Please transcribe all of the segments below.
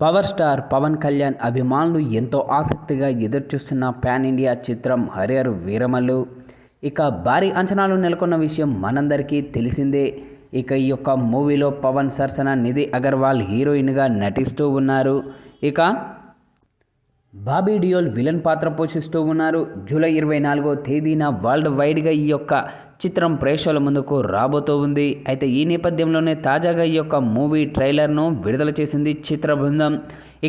Power star Pawan Kalyan అభిమానులు ఎంతో ఆసక్తిగా ఎదురుచూస్తున్న పాన్ ఇండియా చిత్రం హరియర్ వీరమల్లు. ఇక భారీ అంచనాలు నెలకొన్న విషయం మనందరికీ తెలిసిందే. ఇక ఈ యొక్క మూవీలో పవన్ సరసన నిధి అగర్వాల్ హీరోయిన్గా నటిస్తూ ఉన్నారు. ఇక బాబీ డియోల్ విలన్ పాత్ర పోషిస్తూ ఉన్నారు. జూలై ఇరవై నాలుగో తేదీన వరల్డ్ వైడ్గా ఈ యొక్క చిత్రం ప్రేక్షకుల ముందుకు రాబోతూ ఉంది. అయితే ఈ నేపథ్యంలోనే తాజాగా ఈ యొక్క మూవీ ట్రైలర్ను విడుదల చేసింది చిత్ర బృందం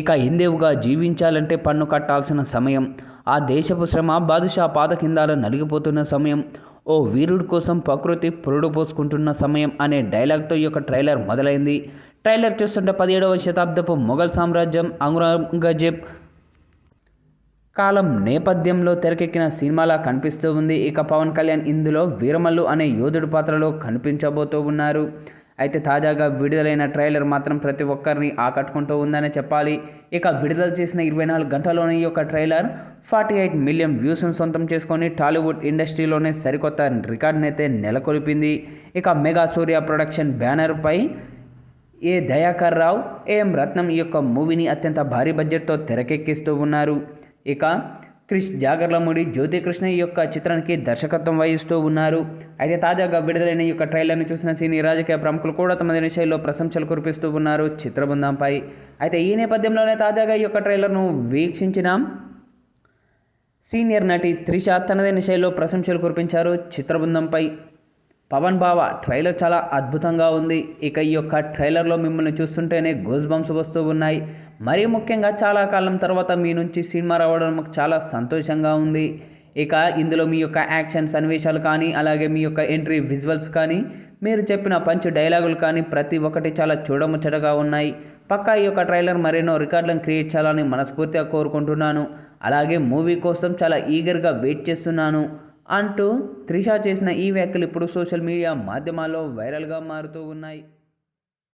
ఇక హిందేవుగా జీవించాలంటే పన్ను కట్టాల్సిన సమయం. ఆ దేశపు శ్రమ బాదుషా పాద కిందాలు నలిగిపోతున్న సమయం. ఓ వీరుడి కోసం ప్రకృతి పురుడు పోసుకుంటున్న సమయం అనే డైలాగ్తో ఈ యొక్క ట్రైలర్ మొదలైంది. ట్రైలర్ చూస్తుంటే పదిహేడవ శతాబ్దపు మొఘల్ సామ్రాజ్యం అంగురంగజేబ్ కాలం నేపథ్యంలో తెరకెక్కిన సినిమాలా కనిపిస్తూ ఉంది. ఇక పవన్ కళ్యాణ్ ఇందులో వీరమల్లు అనే యోధుడి పాత్రలో కనిపించబోతూ ఉన్నారు. అయితే తాజాగా విడుదలైన ట్రైలర్ మాత్రం ప్రతి ఒక్కరిని ఆకట్టుకుంటూ ఉందనే చెప్పాలి. ఇక విడుదల చేసిన ఇరవై నాలుగు గంటల్లోనే ఈ యొక్క ట్రైలర్ ఫార్టీ ఎయిట్ మిలియన్ వ్యూస్ను సొంతం చేసుకొని టాలీవుడ్ ఇండస్ట్రీలోనే సరికొత్త రికార్డునైతే అయితే నెలకొల్పింది. ఇక మెగా సూర్య ప్రొడక్షన్ బ్యానర్పై ఏ దయాకర్ రావు ఏఎం రత్నం ఈ యొక్క మూవీని అత్యంత భారీ బడ్జెట్తో తెరకెక్కిస్తూ ఉన్నారు. ఇక క్రిష్ జాగర్లమూడి జ్యోతికృష్ణ ఈ యొక్క చిత్రానికి దర్శకత్వం వహిస్తూ ఉన్నారు. అయితే తాజాగా విడుదలైన ఈ యొక్క ట్రైలర్ని చూసిన సినీ రాజకీయ ప్రముఖులు కూడా తమ శైలిలో ప్రశంసలు కురిపిస్తూ ఉన్నారు చిత్రబృందంపై. అయితే ఈ నేపథ్యంలోనే తాజాగా ఈ యొక్క ట్రైలర్ను వీక్షించిన సీనియర్ నటి త్రిష తనదైన శైలిలో ప్రశంసలు కురిపించారు చిత్రబృందంపై. పవన్ బావ ట్రైలర్ చాలా అద్భుతంగా ఉంది. ఇక ఈ యొక్క ట్రైలర్లో మిమ్మల్ని చూస్తుంటేనే గోజ్ బంప్స్ వస్తూ ఉన్నాయి. మరీ ముఖ్యంగా చాలా కాలం తర్వాత మీ నుంచి సినిమా రావడం మాకు చాలా సంతోషంగా ఉంది. ఇక ఇందులో మీ యొక్క యాక్షన్ సన్నివేశాలు కానీ అలాగే మీ యొక్క ఎంట్రీ విజువల్స్ కానీ మీరు చెప్పిన పంచ్ డైలాగులు కానీ ప్రతి ఒక్కటి చాలా చూడముచ్చటగా ఉన్నాయి. పక్కా ఈ యొక్క ట్రైలర్ మరెన్నో రికార్డులను క్రియేట్ చేయాలని మనస్ఫూర్తిగా కోరుకుంటున్నాను. అలాగే మూవీ కోసం చాలా ఈగర్గా వెయిట్ చేస్తున్నాను. అంటూ త్రిష చేసిన ఈ వ్యాఖ్యలు ఇప్పుడు సోషల్ మీడియా మాధ్యమాల్లో వైరల్గా మారుతూ ఉన్నాయి.